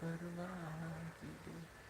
never mind.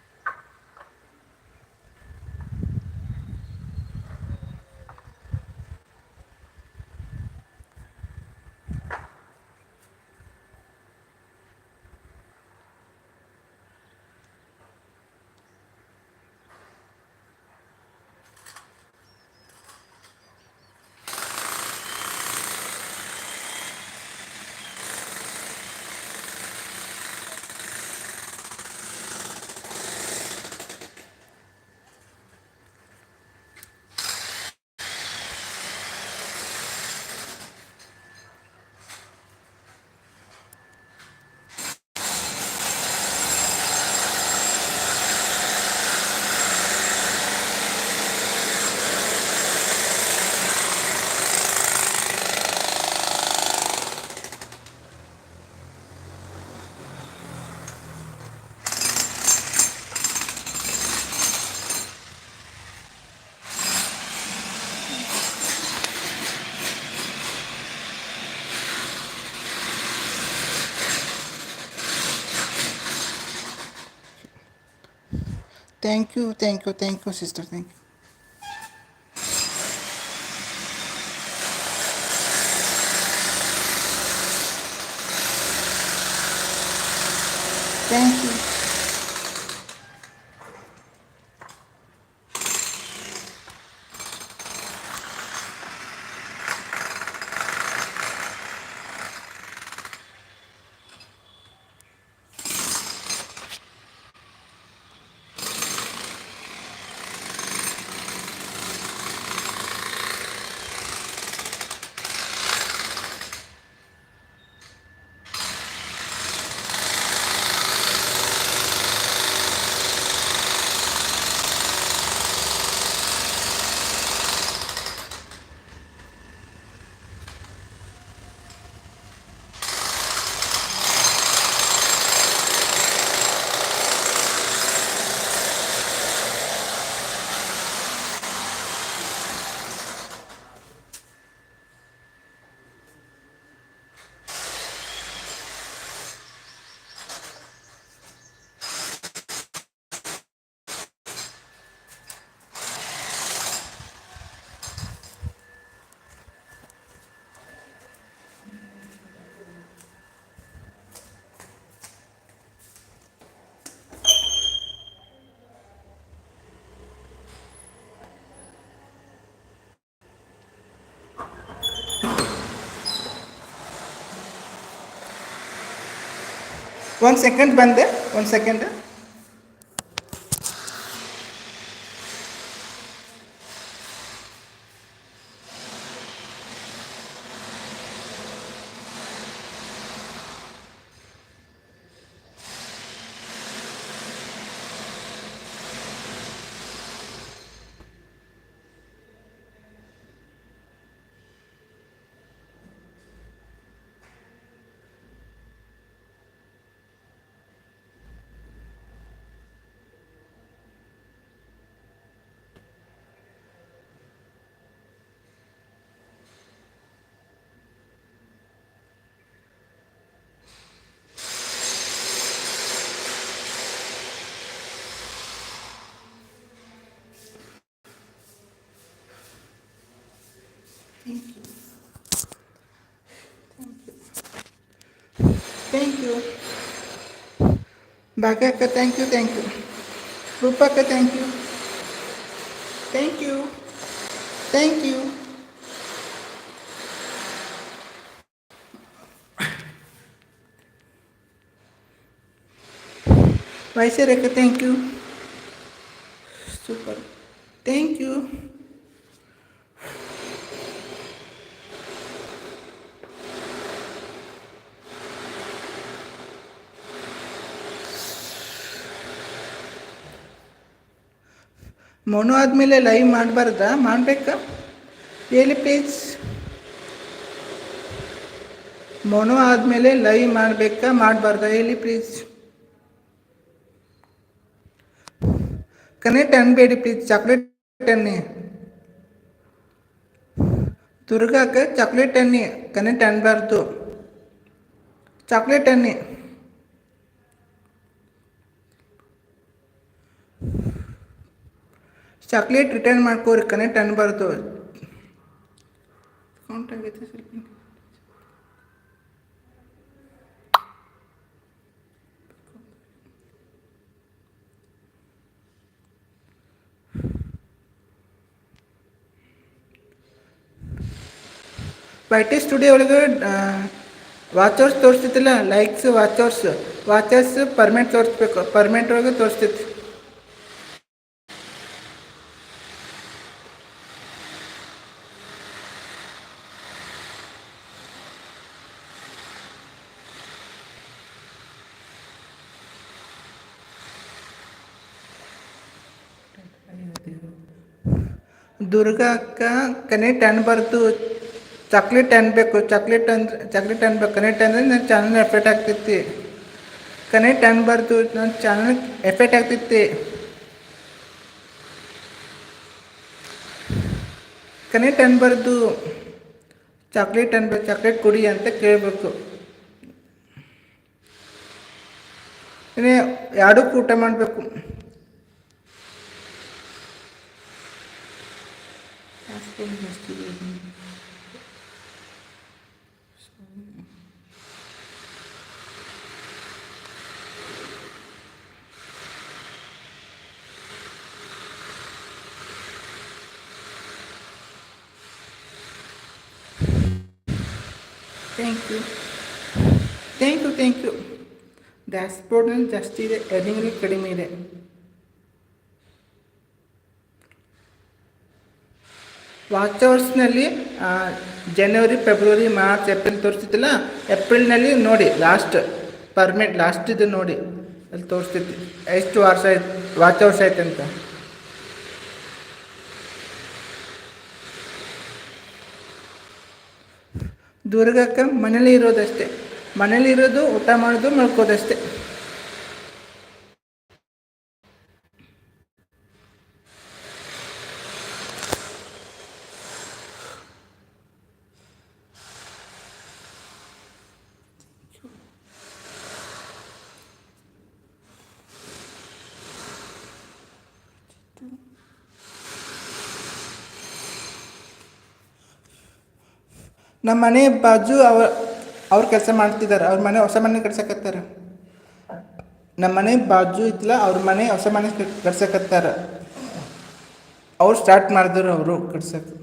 Thank you, thank you, thank you, sister. Thank you. Thank you. ಒಂದು second ಬಂದೆ ಒಂದು second thank you ಭಾಗ್ಯಕ್ಕ thank you thank you ರೂಪಕ್ಕ thank you thank you thank you ವೈಸರಕ್ಕ thank you super thank you ಮೊನು ಆದಮೇಲೆ live ಮಾಡಬಾರ್ದಾ? ಮಾಡಬೇಕಾ? ಹೇಳಿ please ಮೊನು ಆದಮೇಲೆ live ಮಾಡಬೇಕಾ? ಮಾಡಬಾರ್ದಾ? ಹೇಳಿ ಪ್ಲೀಸ್ ಕನೆಕ್ಟ್ ಅನ್ಬೇಡಿ ಪ್ಲೀಸ್ ಚಾಕ್ಲೇಟ್ ಅನ್ನಿ ದುರ್ಗಾಕ್ಕೆ ಚಾಕ್ಲೇಟ್ ಅನ್ನಿ ಕನೆಕ್ಟ್ ಅನ್ಬಾರ್ದು. ಚಾಕ್ಲೇಟ್ ಅನ್ನಿ ಚಾಕ್ಲೇಟ್ ರಿಟರ್ನ್ ಮಾಡ್ಕೋರಿ ಕನೆಕ್ಟ್ ಅನ್ಬಾರ್ದು. ಕೌಂಟ್ ಆಗೈತೆ ಸ್ವಲ್ಪ. ವೈಟಿ ಸ್ಟುಡಿಯೋ ಒಳಗೆ ವಾಚರ್ಸ್ ತೋರಿಸ್ತಿತ್ತಲ್ಲ ಲೈಕ್ಸ್ ವಾಚರ್ಸ್ ವಾಚರ್ಸ್ ಪರ್ಮೆಂಟ್ ತೋರಿಸ್ಬೇಕು. ಪರ್ಮೆಂಟ್ ಒಳಗೆ ತೋರಿಸ್ತೈತಿ ದುರ್ಗಾ ಅಕ್ಕ ಕನೆಕ್ಟ್ ಅನ್ಬಾರ್ದು. ಚಾಕ್ಲೇಟ್ ಅನ್ಬೇಕು. ಚಾಕ್ಲೇಟ್ ಅಂದ್ರೆ ಚಾಕ್ಲೇಟ್ ಅನ್ಬೇಕು. ಕನೆಕ್ಟ್ ಅಂದರೆ ನನ್ನ ಚಾನಲ್ ಎಫೆಕ್ಟ್ ಆಗ್ತೈತಿ. ಕನೆಕ್ಟ್ ಅನ್ಬಾರ್ದು. ನನ್ನ ಚಾನಲ್ ಎಫೆಕ್ಟ್ ಆಗ್ತೈತಿ. ಕನೆಕ್ಟ್ ಅನ್ಬಾರ್ದು. ಚಾಕ್ಲೇಟ್ ಅನ್ಬೇಕು ಚಾಕ್ಲೇಟ್ ಕುಡಿ ಅಂತ ಕೇಳಬೇಕು. ಎರಡಕ್ಕೂ ಊಟ ಮಾಡಬೇಕು. Thank you thank you thank you ಡ್ಯಾಶ್ಬೋರ್ಡ್ನಲ್ಲಿ ಜಾಸ್ತಿ ಇದೆ ಎರ್ನಿಂಗ್ಲಿ ಕಡಿಮೆ ಇದೆ ವಾಚ್ ಅವರ್ಸ್ನಲ್ಲಿ ಜನವರಿ ಫೆಬ್ರವರಿ ಮಾರ್ಚ್ ಏಪ್ರಿಲ್ ತೋರಿಸ್ತಿತ್ತಲ್ಲ ಏಪ್ರಿಲ್ನಲ್ಲಿ ನೋಡಿ ಲಾಸ್ಟ್ ಪರ್ಮಿಟ್ ಲಾಸ್ಟ್ ಇದು ನೋಡಿ, ಅಲ್ಲಿ ತೋರಿಸ್ತೈತಿ ಎಷ್ಟು ವರ್ಷ ಆಯ್ತು ವಾಚ್ ವರ್ಷ ಆಯ್ತು ಅಂತ. ದುರ್ಗಕ್ಕೆ ಮನೇಲಿ ಇರೋದಷ್ಟೇ. ಮನೇಲಿ ಇರೋದು ಊಟ ಮಾಡೋದು, ಮಲ್ಕೋದಷ್ಟೇ. ನಮ್ಮ ಮನೆ ಬಾಜು ಅವ್ರ, ಅವ್ರು ಕೆಲಸ ಮಾಡ್ತಿದ್ದಾರೆ ಅವ್ರ ಮನೆ ಹೊಸ ಮನೆ ಕಟ್ಸಕತ್ತಾರ. ನಮ್ಮ ಮನೆ ಬಾಜು ಇತ್ತಲ್ಲ ಅವ್ರ ಮನೆ ಹೊಸ ಮನೆ ಕಟ್ಸಕತ್ತಾರ. ಅವ್ರು ಸ್ಟಾರ್ಟ್ ಮಾಡಿದ್ರು ಅವರು ಕಟ್ಸಕ್ಕೆ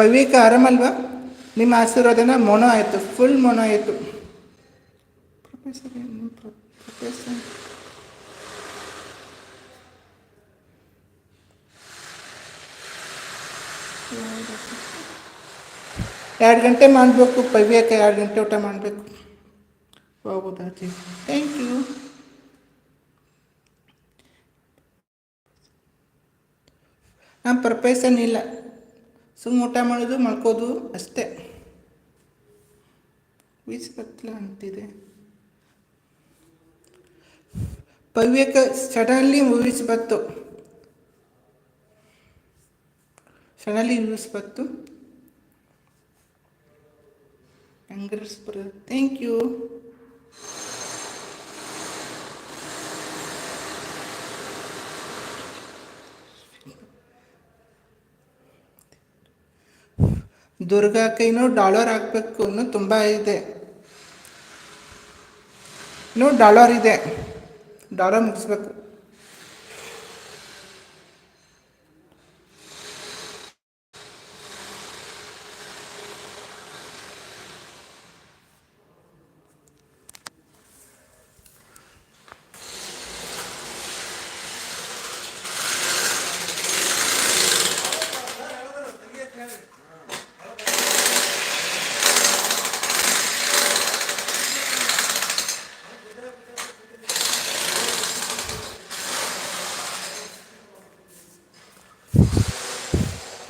ಪವಿಕ ಆರಾಮಲ್ವಾ ನಿಮ್ಮ ಆಶೀರ್ವಾದನ ಮೊನೋ ಆಯಿತು ಫುಲ್ ಮೊನೋ ಆಯಿತು. ಪ್ರೊಫೆಸರ್ ಪ್ರೊಫೆಸರ್ ಎರಡು ಗಂಟೆ ಮಾಡಬೇಕು, ಪವ್ಯಕ್ಕೆ ಎರಡು ಗಂಟೆ ಊಟ ಮಾಡಬೇಕು. ಹೌದಾ ಥ್ಯಾಂಕ್ ಯು ನಮ್ಮ ಪ್ರೊಫೆಷನ್ ಇಲ್ಲ. ಸುಮ್ಮ ಊಟ ಮಾಡೋದು, ಮಲ್ಕೋದು ಅಷ್ಟೇ. ವೀಸ್ ಬತ್ತಲ ಅಂತಿದೆ. ಪವ್ಯಕ್ಕೆ ಸಡನ್ಲಿ ಮೂವೀಸ್ ಬತ್ತು ಸಡನ್ಲಿ ಮೂವೀಸ್ ಬತ್ತು ಥ್ಯಾಂಕ್ ಯು ದುರ್ಗಾ ಇನ್ನೂ ಡಾಲರ್ ಆಗಬೇಕು ಇನ್ನೂ ತುಂಬ ಇದೆ. ಇನ್ನೂ ಡಾಲರ್ ಇದೆ. ಡಾಲರ್ ಮುಗಿಸ್ಬೇಕು.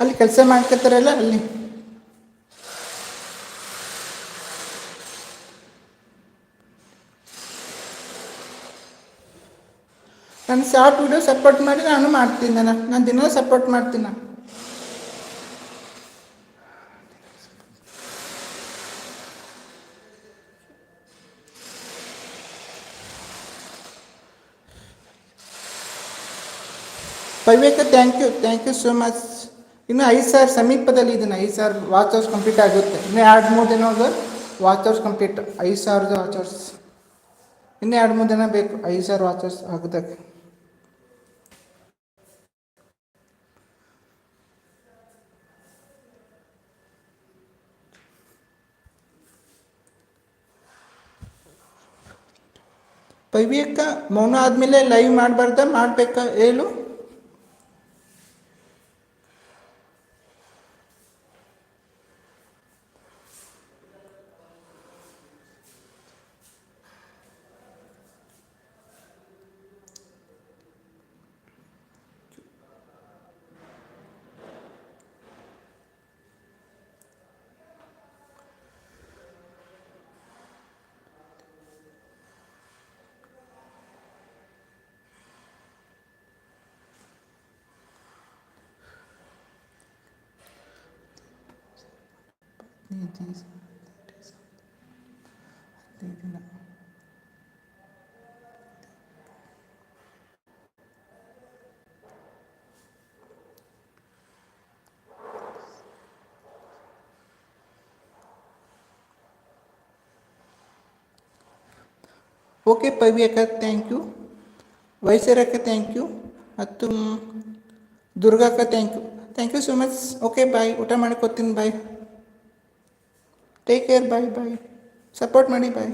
ಅಲ್ಲಿ ಕೆಲಸ ಮಾಡ್ಕೊತಾರಲ್ಲ ಅಲ್ಲಿ. ನನ್ನ ಶಾರ್ಟ್ ವಿಡಿಯೋ ಸಪೋರ್ಟ್ ಮಾಡಿ ನಾನು ಮಾಡ್ತೀನಿ ನಾನು. ನಾನು ದಿನ ಸಪೋರ್ಟ್ ಮಾಡ್ತೀನಿ ನಾನು. Thank you thank you so much ಇನ್ನು ಐದು ಸಾವಿರ ಸಮೀಪದಲ್ಲಿ ಇದನ್ನು ಐದು ಸಾವಿರ ವಾಚ್ ಅವರ್ಸ್ ಕಂಪ್ಲೀಟ್ ಆಗುತ್ತೆ. ಇನ್ನು ಎರಡು ಮೂರು ದಿನ ವಾಚ್ ಅವರ್ಸ್ ಕಂಪ್ಲೀಟ್ ಐದು ಸಾವಿರದ ವಾಚ್ ಅವರ್ಸ್ ಇನ್ನು ಎರಡು ಮೂರು ದಿನ ಬೇಕು, ಐದು ಸಾವಿರ ವಾಚ್ ಅವರ್ಸ್ ಆಗೋದಕ್ಕೆ. ಪೈವಿಯಕ್ಕ ಮೌನ ಆದಮೇಲೆ ಲೈವ್ ಮಾಡಬಾರ್ದ? ಮಾಡಬೇಕಾ? ಹೇಳು. ಓಕೆ ಪವಿ ಅಕ್ಕ ಥ್ಯಾಂಕ್ ಯು ವೈಸರಕ್ಕ ಥ್ಯಾಂಕ್ ಯು ಮತ್ತು ದುರ್ಗಾಕ್ಕ thank you thank you so much okay bye ಊಟ ಮಾಡ್ಕೊತೀನಿ bye take care bye bye support ಮಾಡಿ ಬಾಯ್